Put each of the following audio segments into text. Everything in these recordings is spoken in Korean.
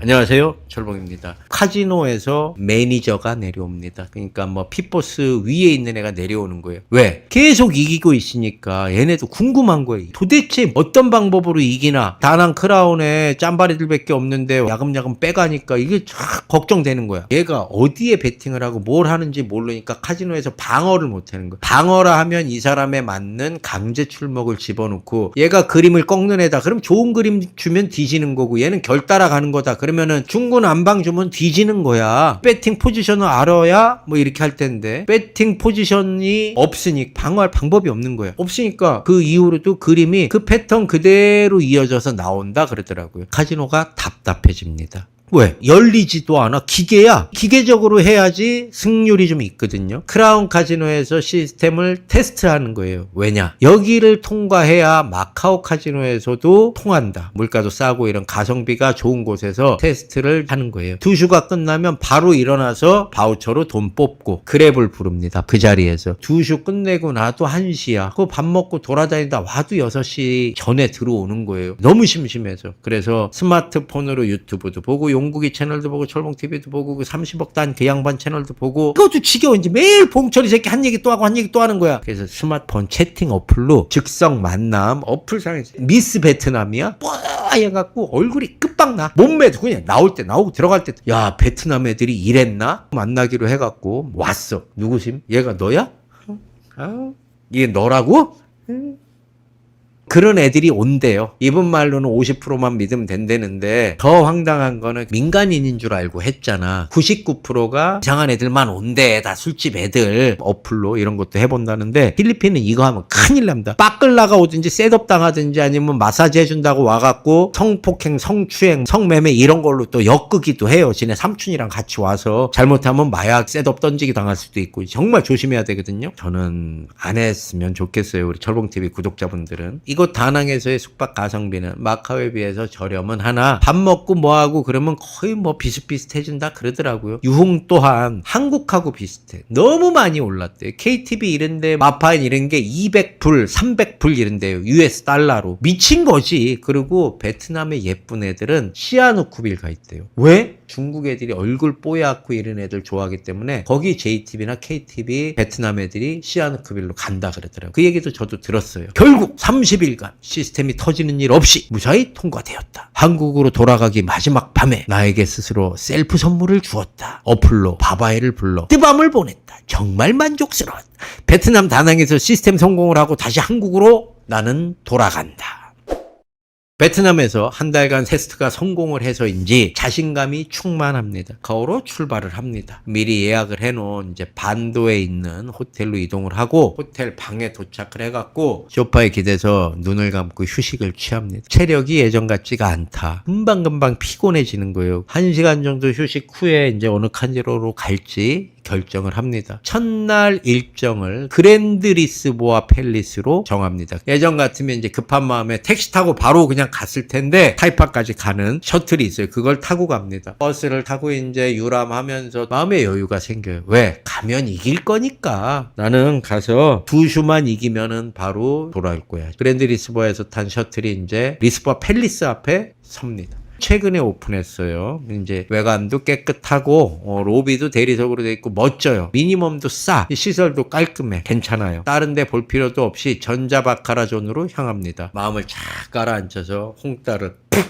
안녕하세요. 철봉입니다. 카지노에서 매니저가 내려옵니다. 그러니까 뭐 피보스 위에 있는 애가 내려오는 거예요. 왜? 계속 이기고 있으니까 얘네도 궁금한 거예요. 도대체 어떤 방법으로 이기나? 다낭 크라운에 짬바리들밖에 없는데 야금야금 빼가니까 이게 쫙 걱정되는 거야. 얘가 어디에 베팅을 하고 뭘 하는지 모르니까 카지노에서 방어를 못 하는 거야. 방어라 하면 이 사람에 맞는 강제 출목을 집어넣고 얘가 그림을 꺾는 애다. 그럼 좋은 그림 주면 뒤지는 거고 얘는 결 따라가는 거다. 그러면은 중군 안방 주면 뒤지는 거야. 배팅 포지션을 알아야 뭐 이렇게 할 텐데 배팅 포지션이 없으니 방어할 방법이 없는 거야. 없으니까 그 이후로도 그림이 그 패턴 그대로 이어져서 나온다 그러더라고요. 카지노가 답답해집니다. 왜? 열리지도 않아. 기계야. 기계적으로 해야지 승률이 좀 있거든요. 크라운 카지노에서 시스템을 테스트하는 거예요. 왜냐? 여기를 통과해야 마카오 카지노에서도 통한다. 물가도 싸고 이런 가성비가 좋은 곳에서 테스트를 하는 거예요. 두 슈가 끝나면 바로 일어나서 바우처로 돈 뽑고 그랩을 부릅니다. 그 자리에서. 두슈 끝내고 나도 1시야. 그밥 먹고 돌아다니다 와도 6시 전에 들어오는 거예요. 너무 심심해서. 그래서 스마트폰으로 유튜브도 보고 용국이 채널도 보고 철봉 TV도 보고 그 30억 단 그 양반 채널도 보고 그것도 지겨운지 매일 봉철이 새끼 한 얘기 또 하고 한 얘기 또 하는 거야. 그래서 스마트폰 채팅 어플로 즉석 만남 어플상에서 미스 베트남이야? 뽀해갖고 얼굴이 끝방나. 몸매도 그냥 나올 때 나오고 들어갈 때 야 베트남 애들이 이랬나? 만나기로 해갖고 왔어. 누구심? 얘가 너야? 아, 이게 너라고? 그런 애들이 온대요. 이분 말로는 50%만 믿으면 된다는데 더 황당한 거는 민간인인 줄 알고 했잖아. 99%가 이상한 애들만 온대. 다 술집 애들. 어플로 이런 것도 해본다는데 필리핀은 이거 하면 큰일 납니다. 빠끌나가 오든지 셋업 당하든지 아니면 마사지 해준다고 와갖고 성폭행, 성추행, 성매매 이런 걸로 또 엮으기도 해요. 지네 삼촌이랑 같이 와서 잘못하면 마약 셋업 던지기 당할 수도 있고 정말 조심해야 되거든요. 저는 안 했으면 좋겠어요. 우리 철봉TV 구독자분들은. 이곳 다낭에서의 숙박 가성비는 마카오에 비해서 저렴은 하나 밥 먹고 뭐하고 그러면 거의 뭐 비슷비슷해진다 그러더라고요. 유흥 또한 한국하고 비슷해. 너무 많이 올랐대요. KTV 이런데 마파인 이런 게 200불, 300불 이런데요. US 달러로. 미친 거지. 그리고 베트남의 예쁜 애들은 시아누쿠빌 가 있대요. 왜? 중국 애들이 얼굴 뽀얗고 이런 애들 좋아하기 때문에 거기 JTB나 KTV 베트남 애들이 시아누쿠빌로 간다 그러더라고요. 그 얘기도 저도 들었어요. 결국 30일간 시스템이 터지는 일 없이 무사히 통과되었다. 한국으로 돌아가기 마지막 밤에 나에게 스스로 셀프 선물을 주었다. 어플로 바바이를 불러 뜨밤을 보냈다. 정말 만족스러웠다. 베트남 다낭에서 시스템 성공을 하고 다시 한국으로 나는 돌아간다. 베트남에서 한 달간 테스트가 성공을 해서인지 자신감이 충만합니다. 거로 출발을 합니다. 미리 예약을 해놓은 이제 반도에 있는 호텔로 이동을 하고 호텔 방에 도착을 해갖고 소파에 기대서 눈을 감고 휴식을 취합니다. 체력이 예전 같지가 않다. 금방금방 피곤해지는 거예요. 한 시간 정도 휴식 후에 이제 어느 칸지로로 갈지 결정을 합니다. 첫날 일정을 그랜드 리스보아 팰리스로 정합니다. 예전 같으면 이제 급한 마음에 택시 타고 바로 그냥 갔을 텐데 타이파까지 가는 셔틀이 있어요. 그걸 타고 갑니다. 버스를 타고 이제 유람하면서 마음의 여유가 생겨요. 왜? 가면 이길 거니까. 나는 가서 두 슈만 이기면은 바로 돌아올 거야. 그랜드 리스보아에서 탄 셔틀이 이제 리스보아 팰리스 앞에 섭니다. 최근에 오픈했어요. 이제 외관도 깨끗하고 어, 로비도 대리석으로 돼 있고 멋져요. 미니멈도 싸. 시설도 깔끔해. 괜찮아요. 다른 데 볼 필요도 없이 전자바카라존으로 향합니다. 마음을 쫙 깔아앉혀서 홍따를 푹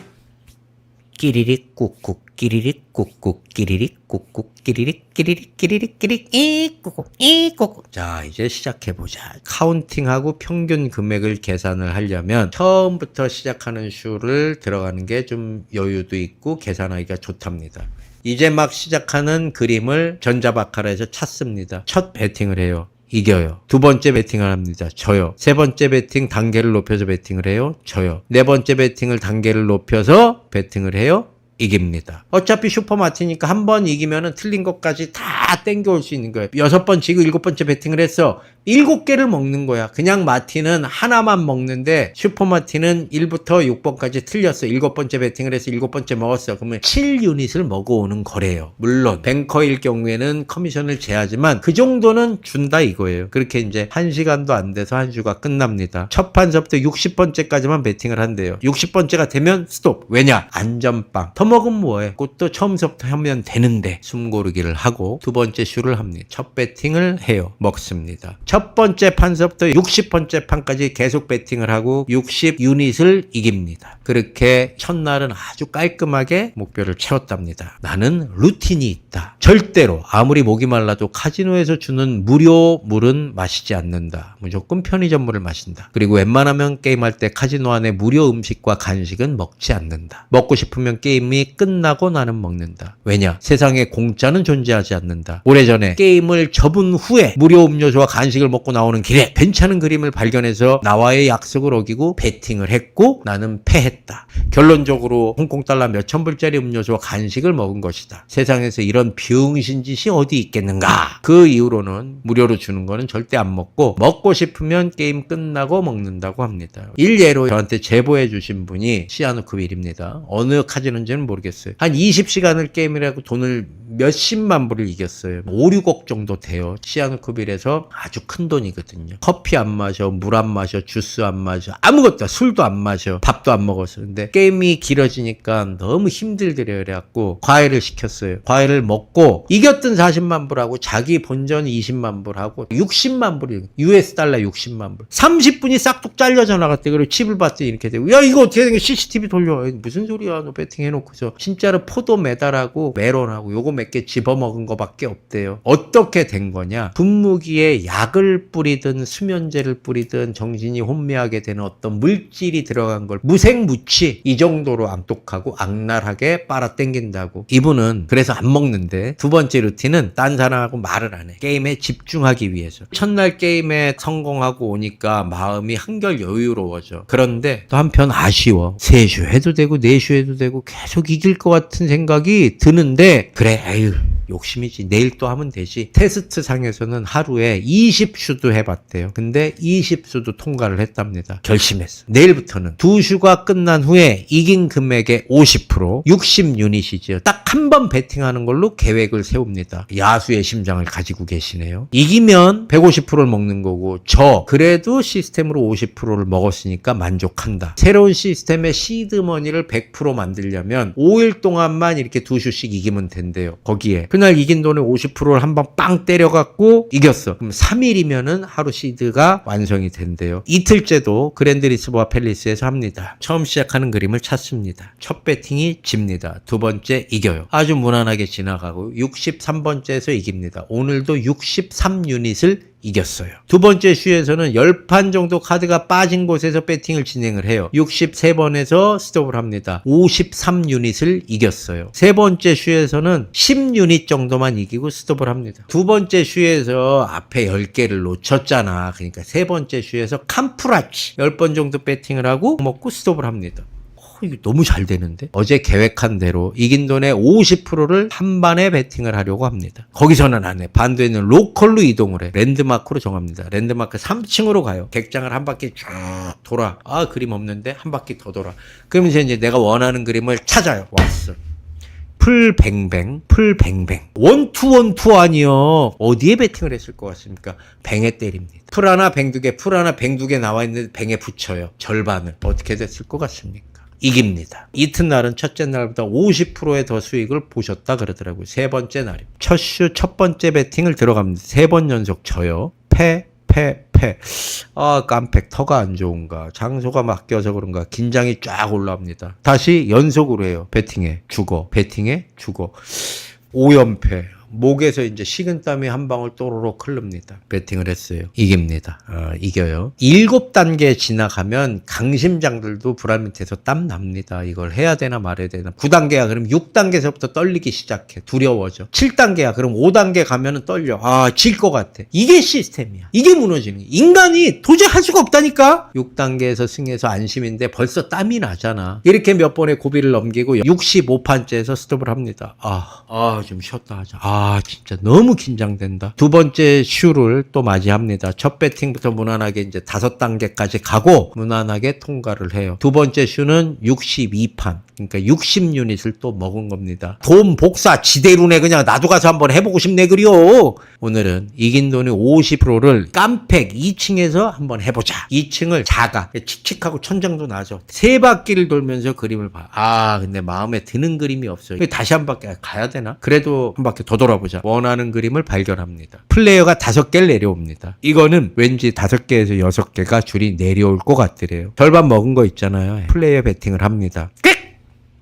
끼리릭 꾹꾹 끼리릭 꾹꾹 끼리릭 꾹꾹 끼리릭 끼리릭 끼리릭 끼리릭 이 꾹꾹 이 꾹꾹 자 이제 시작해 보자 카운팅하고 평균 금액을 계산을 하려면 처음부터 시작하는 슈를 들어가는 게 좀 여유도 있고 계산하기가 좋답니다 이제 막 시작하는 그림을 전자바카라에서 찾습니다 첫 배팅을 해요 이겨요. 두 번째 배팅을 합니다. 져요. 세 번째 배팅 단계를 높여서 배팅을 해요. 져요. 네 번째 배팅을 단계를 높여서 배팅을 해요. 이깁니다. 어차피 슈퍼마티니까 한 번 이기면은 틀린 것까지 다 땡겨올 수 있는 거예요. 여섯 번 지고 일곱 번째 배팅을 했어. 일곱 개를 먹는 거야. 그냥 마티는 하나만 먹는데 슈퍼마티는 1부터 6번까지 틀렸어. 일곱 번째 배팅을 해서 일곱 번째 먹었어. 그러면 7유닛을 먹어오는 거래요. 물론 뱅커일 경우에는 커미션을 제하지만 그 정도는 준다 이거예요. 그렇게 이제 한 시간도 안 돼서 한 주가 끝납니다. 첫 판서부터 60번째까지만 배팅을 한대요. 60번째가 되면 스톱. 왜냐? 안전빵. 더 먹으면 뭐해? 그것도 처음부터 하면 되는데 숨 고르기를 하고 두 번째 슈를 합니다. 첫 배팅을 해요. 먹습니다. 첫 번째 판서부터 60번째 판까지 계속 배팅을 하고 60 유닛을 이깁니다. 그렇게 첫날은 아주 깔끔하게 목표를 채웠답니다. 나는 루틴이 있다. 절대로 아무리 목이 말라도 카지노에서 주는 무료 물은 마시지 않는다. 무조건 편의점 물을 마신다. 그리고 웬만하면 게임할 때 카지노 안에 무료 음식과 간식은 먹지 않는다. 먹고 싶으면 게임이 끝나고 나는 먹는다. 왜냐? 세상에 공짜는 존재하지 않는다. 오래전에 게임을 접은 후에 무료 음료수와 간식을 먹고 나오는 길에 괜찮은 그림을 발견해서 나와의 약속을 어기고 베팅을 했고 나는 패했다. 결론적으로 홍콩 달러 몇천 불짜리 음료수와 간식을 먹은 것이다. 세상에서 이런 비응신 짓이 어디 있겠는가? 그 이후로는 무료로 주는 거는 절대 안 먹고 먹고 싶으면 게임 끝나고 먹는다고 합니다. 일례로 저한테 제보해 주신 분이 시아누크빌입니다. 어느 카지노인지는 모르겠어요. 한 20시간을 게임이라고 돈을 몇십만 불을 이겼어요. 5, 6억 정도 돼요. 시아누크빌에서 아주 큰 돈이거든요. 커피 안 마셔, 물 안 마셔, 주스 안 마셔, 아무것도 술도 안 마셔, 밥도 안 먹었어. 근데 게임이 길어지니까 너무 힘들더래요. 그래갖고 과외를 시켰어요. 과외를 먹고 이겼던 40만 불하고 자기 본전 20만 불하고 60만 불이 US 달러 60만 불. 30분이 싹둑 잘려져 나갔대. 그리고 칩을 봤더니 이렇게 되고 야 이거 어떻게 된 거야? CCTV 돌려. 무슨 소리야? 너 배팅 해놓고서 진짜로 포도 메달하고 메론하고 요거 몇개 집어먹은 거밖에 없대요. 어떻게 된 거냐? 분무기에 약을 뿌리든 수면제를 뿌리든 정신이 혼미하게 되는 어떤 물질이 들어간 걸 무생무치 이 정도로 앙똑하고 악랄하게 빨아당긴다고. 이분은 그래서 안 먹는데 두 번째 루틴은 딴 사람하고 말을 안 해. 게임에 집중하기 위해서. 첫날 게임에 성공하고 오니까 마음이 한결 여유로워져. 그런데 또 한편 아쉬워. 세슈 해도 되고 네슈 해도 되고 계속 이길 것 같은 생각이 드는데 그래 에휴 욕심이지. 내일 또 하면 되지. 테스트 상에서는 하루에 20슈도 해봤대요. 근데 20슈도 통과를 했답니다. 결심했어. 내일부터는. 두 슈가 끝난 후에 이긴 금액의 50% 60유닛이지요. 딱 한 번 베팅하는 걸로 계획을 세웁니다. 야수의 심장을 가지고 계시네요. 이기면 150%를 먹는 거고 저 그래도 시스템으로 50%를 먹었으니까 만족한다. 새로운 시스템의 시드머니를 100% 만들려면 5일 동안만 이렇게 두 슈씩 이기면 된대요. 거기에 그날 이긴 돈의 50%를 한번빵 때려갖고 이겼어. 그럼 3일이면은 하루 시드가 완성이 된대요. 이틀째도 그랜드 리스보아 팰리스에서 합니다. 처음 시작하는 그림을 찾습니다. 첫 배팅이 집니다. 두 번째 이겨요. 아주 무난하게 지나가고 63번째에서 이깁니다. 오늘도 63유닛을 이겼어요. 두 번째 슈에서는 10판 정도 카드가 빠진 곳에서 배팅을 진행을 해요. 63번에서 스톱을 합니다. 53유닛을 이겼어요. 세 번째 슈에서는 10유닛 정도만 이기고 스톱을 합니다. 두 번째 슈에서 앞에 10개를 놓쳤잖아. 그러니까 세 번째 슈에서 캄프라치 10번 정도 배팅을 하고 먹고 스톱을 합니다. 어, 이거 너무 잘 되는데? 어제 계획한 대로 이긴 돈의 50%를 한 반에 베팅을 하려고 합니다. 거기서는 안 해. 반도에 있는 로컬로 이동을 해. 랜드마크로 정합니다. 랜드마크 3층으로 가요. 객장을 한 바퀴 쭉 돌아. 아, 그림 없는데 한 바퀴 더 돌아. 그러면서 이제 내가 원하는 그림을 찾아요. 왔어. 풀뱅뱅, 풀뱅뱅. 원투 원투 아니요. 어디에 베팅을 했을 것 같습니까? 뱅에 때립니다. 풀 하나, 뱅 두 개, 풀 하나, 뱅 두 개 나와 있는데 뱅에 붙여요. 절반을. 어떻게 됐을 것 같습니까? 이깁니다. 이튿날은 첫째 날보다 50%의 더 수익을 보셨다 그러더라고요. 세 번째 날이. 첫 슈, 첫 번째 베팅을 들어갑니다. 세 번 연속 져요. 패, 패, 패. 아, 깜팩, 터가 안 좋은가. 장소가 맡겨서 그런가. 긴장이 쫙 올라옵니다. 다시 연속으로 해요. 배팅에 죽어. 배팅에 죽어. 5연패. 목에서 이제 식은땀이 한 방울 또로록 흐릅니다. 배팅을 했어요. 이깁니다. 어, 이겨요. 일곱 단계 지나가면 강심장들도 불안 밑에서 땀 납니다. 이걸 해야 되나 말아야 되나. 9단계야. 그럼 6단계에서부터 떨리기 시작해. 두려워져. 7단계야. 그럼 5단계 가면은 떨려. 아, 질 것 같아. 이게 시스템이야. 이게 무너지는 거야. 인간이 도저히 할 수가 없다니까? 6단계에서 승해서 안심인데 벌써 땀이 나잖아. 이렇게 몇 번의 고비를 넘기고 65판째에서 스톱을 합니다. 아, 아, 좀 쉬었다 하자. 아, 진짜 너무 긴장된다. 두 번째 슈를 또 맞이합니다. 첫 배팅부터 무난하게 이제 다섯 단계까지 가고 무난하게 통과를 해요. 두 번째 슈는 62판. 그러니까 60유닛을 또 먹은 겁니다. 돈 복사 지대로네 그냥 나도 가서 한번 해보고 싶네 그려. 오늘은 이긴 돈의 50%를 깜팩 2층에서 한번 해보자. 2층을 작아. 칙칙하고 천장도 나죠. 세 바퀴를 돌면서 그림을 봐. 아 근데 마음에 드는 그림이 없어요. 다시 한 바퀴 가야 되나? 그래도 한 바퀴 더 돌아보자. 원하는 그림을 발견합니다. 플레이어가 다섯 개를 내려옵니다. 이거는 왠지 다섯 개에서 여섯 개가 줄이 내려올 것 같더래요. 절반 먹은 거 있잖아요. 플레이어 배팅을 합니다. 꽥!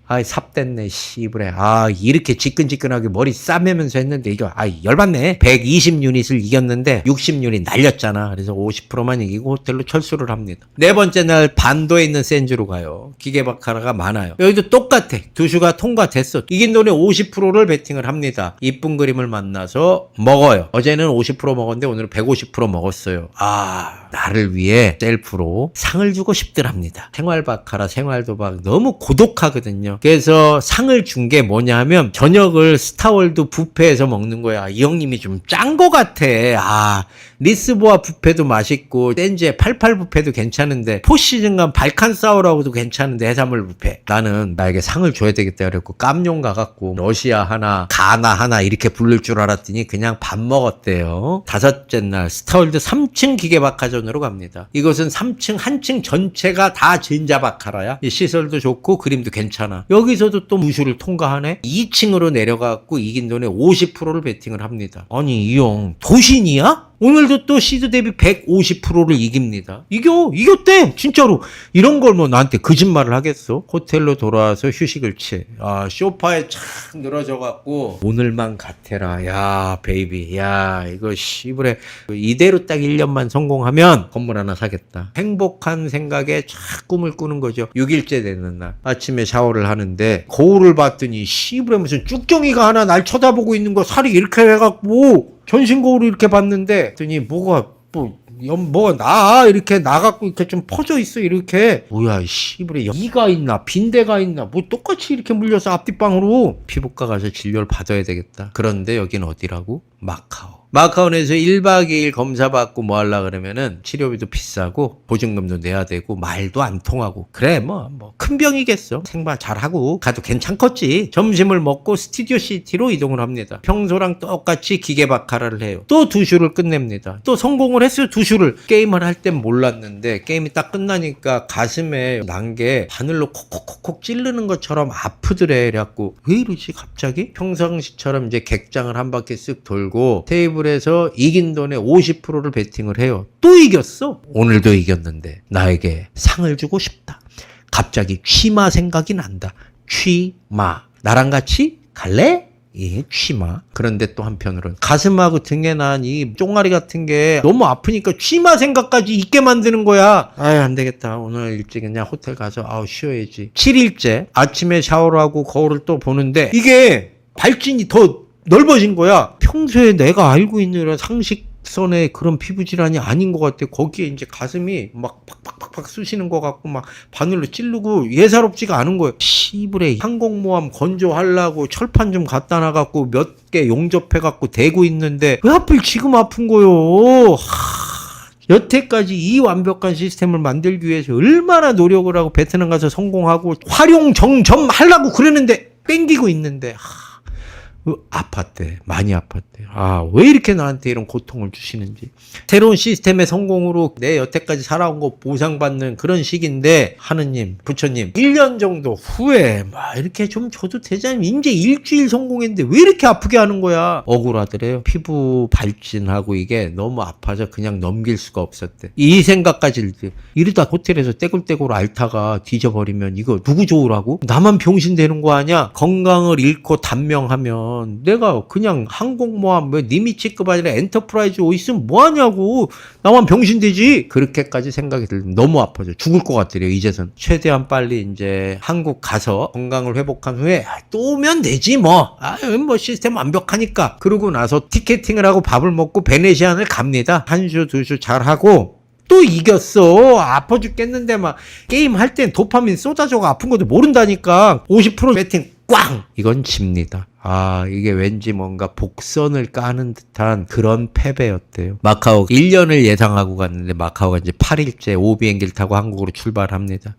아이 삽됐네 씨부래 아 이렇게 지끈지끈하게 머리 싸매면서 했는데 이거 아 열받네. 120 유닛을 이겼는데 60 유닛 날렸잖아. 그래서 50%만 이기고 호텔로 철수를 합니다. 네 번째 날 반도에 있는 센주로 가요. 기계바카라가 많아요. 여기도 똑같아. 두슈가 통과됐어. 이긴 돈의 50%를 베팅을 합니다. 이쁜 그림을 만나서 먹어요. 어제는 50% 먹었는데 오늘은 150% 먹었어요. 아 나를 위해 셀프로 상을 주고 싶더랍니다. 생활바카라 생활도박. 너무 고독하거든요. 그래서 상을 준 게 뭐냐 하면 저녁을 스타월드 뷔페에서 먹는 거야. 이 형님이 좀 짠 거 같아. 아 리스보아 뷔페도 맛있고 댄지의 88 뷔페도 괜찮은데 포시즌간 발칸 사우라고도 괜찮은데 해산물 뷔페. 나는 나에게 상을 줘야 되겠다 그랬고 깜용 가갖고 러시아 하나 가나 하나 이렇게 부를 줄 알았더니 그냥 밥 먹었대요. 다섯째 날 스타월드 3층 기계박하 전으로 갑니다. 이것은 3층 한 층 전체가 다 진자박하라야. 이 시설도 좋고 그림도 괜찮아. 여기서도 또 무슈를 통과하네. 2층으로 내려가갖고 이긴 돈의 50%를 베팅을 합니다. 아니 이 형 도신이야? 오늘도 또 시드 대비 150%를 이깁니다. 이겨, 이겼대! 진짜로. 이런 걸 뭐 나한테 거짓말을 하겠어? 호텔로 돌아와서 휴식을 취해. 아, 쇼파에 착 늘어져갖고, 오늘만 같아라. 야, 베이비. 야, 이거 씨부래. 이대로 딱 1년만 성공하면 건물 하나 사겠다. 행복한 생각에 쫙 꿈을 꾸는 거죠. 6일째 되는 날. 아침에 샤워를 하는데, 거울을 봤더니 씨부래 무슨 쭉정이가 하나 날 쳐다보고 있는 거 살이 이렇게 해갖고, 전신 거울을 이렇게 봤는데 했더니 뭐가 뭐 연, 뭐가 나 이렇게 나갖고 이렇게 좀 퍼져 있어 이렇게. 뭐야 이 씨부레 이가 있나 빈대가 있나 뭐 똑같이 이렇게 물려서 앞뒷방으로 피부과 가서 진료를 받아야 되겠다. 그런데 여긴 어디라고 마카오. 마카오에서 1박 2일 검사 받고 뭐 하려 그러면은 치료비도 비싸고 보증금도 내야 되고 말도 안 통하고. 그래 뭐 뭐 큰 병이겠어. 생활 잘하고 가도 괜찮겠지. 점심을 먹고 스튜디오 시티로 이동을 합니다. 평소랑 똑같이 기계 바카라를 해요. 또 두 슈를 끝냅니다. 또 성공을 했어요 두 슈를. 게임을 할 땐 몰랐는데 게임이 딱 끝나니까 가슴에 난 게 바늘로 콕콕콕콕 찌르는 것처럼 아프더래. 그래갖고 왜 이러지 갑자기? 평상시처럼 이제 객장을 한 바퀴 쓱 돌고 테이블에서 이긴 돈의 50%를 베팅을 해요 또 이겼어 오늘도 이겼는데 나에게 상을 주고 싶다 갑자기 취마 생각이 난다. 취마. 나랑 같이 갈래? 예, 취마. 그런데 또 한편으로는 가슴하고 등에 난 이 쫑아리 같은 게 너무 아프니까 취마 생각까지 있게 만드는 거야. 아유, 안 되겠다. 오늘 일찍 그냥 호텔 가서 아우 쉬어야지. 7일째 아침에 샤워를 하고 거울을 또 보는데 이게 발진이 더 넓어진 거야. 평소에 내가 알고 있는 이런 상식선의 그런 피부 질환이 아닌 것 같아. 거기에 이제 가슴이 막 팍팍팍팍 쑤시는 것 같고 막 바늘로 찌르고 예사롭지가 않은 거예요. 시불에 항공모함 건조하려고 철판 좀 갖다 놔갖고 몇 개 용접해갖고 대고 있는데 왜 하필 지금 아픈 거요? 하... 여태까지 이 완벽한 시스템을 만들기 위해서 얼마나 노력을 하고 베트남 가서 성공하고 활용 정점 하려고 그러는데 땡기고 있는데 하... 어, 아팠대. 많이 아팠대. 아, 왜 이렇게 나한테 이런 고통을 주시는지. 새로운 시스템의 성공으로 내 여태까지 살아온 거 보상받는 그런 시기인데, 하느님, 부처님, 1년 정도 후에 막 이렇게 좀 줘도 되잖아요. 이제 일주일 성공했는데 왜 이렇게 아프게 하는 거야? 억울하더래요. 피부 발진하고 이게 너무 아파서 그냥 넘길 수가 없었대. 이 생각까지. 이러다 호텔에서 떼굴떼굴 앓다가 뒤져버리면 이거 누구 좋으라고? 나만 병신 되는 거 아니야? 건강을 잃고 단명하면 내가 그냥 항공모함 뭐 니미치급 아니라 엔터프라이즈 오 있으면 뭐하냐고. 나만 병신 되지. 그렇게까지 생각이 들면 너무 아파져. 죽을 것 같더래요 이제선. 최대한 빨리 이제 한국 가서 건강을 회복한 후에 아, 또 오면 되지 뭐아뭐 시스템 완벽하니까. 그러고 나서 티켓팅을 하고 밥을 먹고 베네시안을 갑니다. 한 주 두 주 잘하고 또 이겼어. 아파 죽겠는데 막 게임 할 땐 도파민 쏟아져가 아픈 것도 모른다니까. 50% 배팅 꽝! 이건 집니다. 아, 이게 왠지 뭔가 복선을 까는 듯한 그런 패배였대요. 마카오 1년을 예상하고 갔는데 마카오가 이제 8일째 오비행기를 타고 한국으로 출발합니다.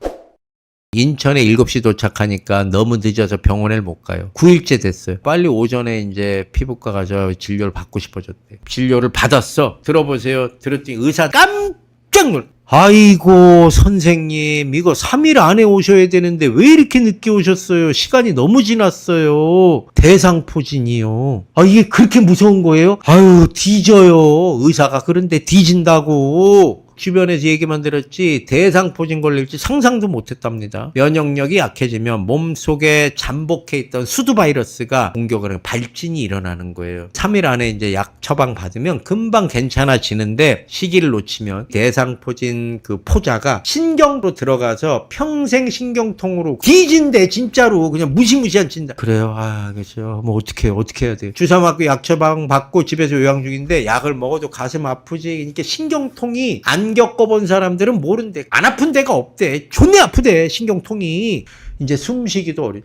인천에 7시 도착하니까 너무 늦어서 병원에 못 가요. 9일째 됐어요. 빨리 오전에 이제 피부과 가서 진료를 받고 싶어졌대. 진료를 받았어. 들어보세요. 들었더니 의사 깜 짝 놀. 아이고 선생님 이거 3일 안에 오셔야 되는데 왜 이렇게 늦게 오셨어요? 시간이 너무 지났어요. 대상포진이요. 아 이게 그렇게 무서운 거예요? 아유 뒤져요. 의사가 그런데 뒤진다고 주변에서 얘기만 들었지 대상포진 걸릴지 상상도 못했답니다. 면역력이 약해지면 몸속에 잠복해 있던 수두 바이러스가 공격을 하면 발진이 일어나는 거예요. 3일 안에 이제 약 처방 받으면 금방 괜찮아지는데 시기를 놓치면 대상포진 그 포자가 신경으로 들어가서 평생 신경통으로 뒤진대 진짜로 그냥 무시무시한 진다. 그래요. 아 그렇죠. 뭐 어떻게? 어떻게 해야 돼요? 주사 맞고 약 처방 받고 집에서 요양 중인데 약을 먹어도 가슴 아프지. 이렇게 신경통이 안 겪어본 사람들은 모른대. 안 아픈 데가 없대. 존내 아프대 신경통이. 이제 숨 쉬기도 어려.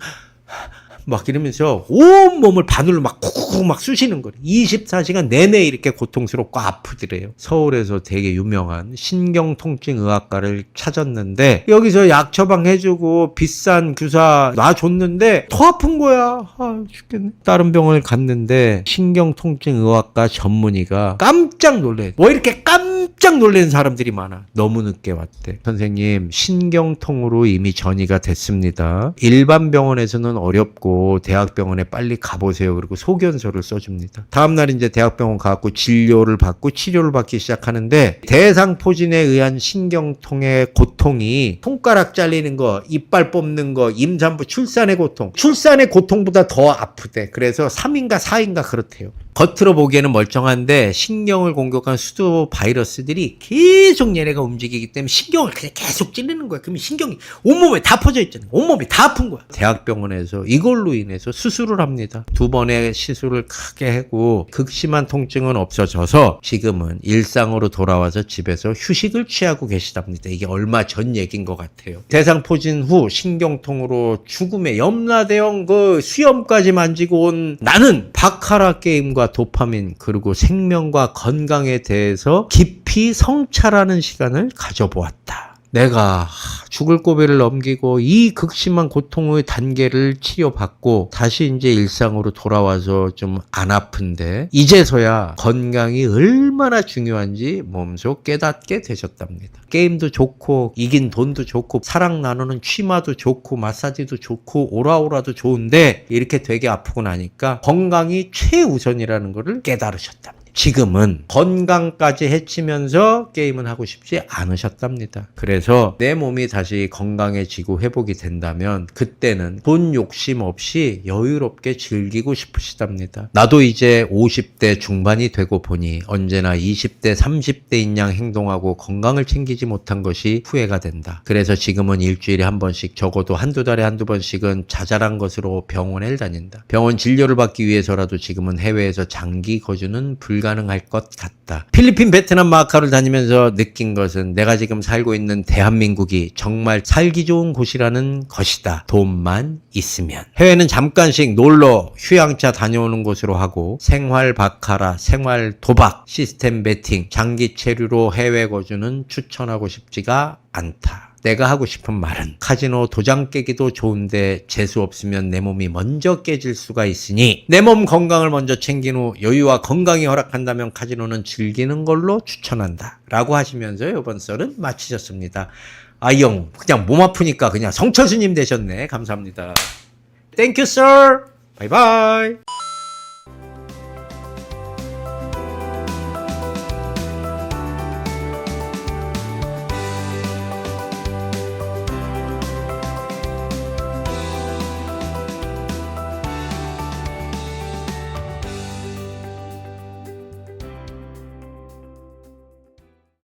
막 이러면서 온 몸을 바늘로 막 쿡쿡 막 쑤시는 거래. 24시간 내내 이렇게 고통스럽고 아프더래요. 서울에서 되게 유명한 신경통증 의학과를 찾았는데 여기서 약 처방해주고 비싼 주사 놔줬는데 더 아픈 거야. 아 죽겠네. 다른 병원을 갔는데 신경통증 의학과 전문의가 깜짝 놀래. 뭐 이렇게 깜짝 놀라는 사람들이 많아. 너무 늦게 왔대. 선생님 신경통으로 이미 전이가 됐습니다. 일반 병원에서는 어렵고 대학병원에 빨리 가보세요. 그리고 소견서를 써줍니다. 다음날 이제 대학병원 가고 진료를 받고 치료를 받기 시작하는데 대상포진에 의한 신경통의 고통이 손가락 잘리는 거, 이빨 뽑는 거, 임산부 출산의 고통, 출산의 고통보다 더 아프대. 그래서 3인가 4인가 그렇대요. 겉으로 보기에는 멀쩡한데 신경을 공격한 수도 바이러스들이 계속 얘네가 움직이기 때문에 신경을 그냥 계속 찌르는 거야. 그러면 신경이 온몸에 다 퍼져 있잖아요. 온몸이 다 아픈 거야. 대학병원에서 이걸로 인해서 수술을 합니다. 두 번의 시술을 크게 하고 극심한 통증은 없어져서 지금은 일상으로 돌아와서 집에서 휴식을 취하고 계시답니다. 이게 얼마 전 얘기인 것 같아요. 대상포진 후 신경통으로 죽음의 염라대형 그 수염까지 만지고 온 나는 바카라 게임과 도파민 그리고 생명과 건강에 대해서 깊이 성찰하는 시간을 가져보았다. 내가 죽을 고비를 넘기고 이 극심한 고통의 단계를 치료받고 다시 이제 일상으로 돌아와서 좀 안 아픈데 이제서야 건강이 얼마나 중요한지 몸소 깨닫게 되셨답니다. 게임도 좋고 이긴 돈도 좋고 사랑 나누는 취마도 좋고 마사지도 좋고 오라오라도 좋은데 이렇게 되게 아프고 나니까 건강이 최우선이라는 것을 깨달으셨답니다. 지금은 건강까지 해치면서 게임은 하고 싶지 않으셨답니다. 그래서 내 몸이 다시 건강해지고 회복이 된다면 그때는 돈 욕심 없이 여유롭게 즐기고 싶으시답니다. 나도 이제 50대 중반이 되고 보니 언제나 20대, 30대인 양 행동하고 건강을 챙기지 못한 것이 후회가 된다. 그래서 지금은 일주일에 한 번씩 적어도 한두 달에 한두 번씩은 자잘한 것으로 병원에 다닌다. 병원 진료를 받기 위해서라도 지금은 해외에서 장기 거주는 불 가능할 것 같다. 필리핀, 베트남, 마카오를 다니면서 느낀 것은 내가 지금 살고 있는 대한민국이 정말 살기 좋은 곳이라는 것이다. 돈만 있으면. 해외는 잠깐씩 놀러 휴양차 다녀오는 곳으로 하고 생활 바카라, 생활 도박, 시스템 베팅, 장기 체류로 해외 거주는 추천하고 싶지가 않다. 내가 하고 싶은 말은 카지노 도장 깨기도 좋은데 재수 없으면 내 몸이 먼저 깨질 수가 있으니 내 몸 건강을 먼저 챙긴 후 여유와 건강이 허락한다면 카지노는 즐기는 걸로 추천한다. 라고 하시면서 이번 썰은 마치셨습니다. 아이형 그냥 몸 아프니까 그냥 성철수님 되셨네. 감사합니다. 땡큐 썰. 바이바이.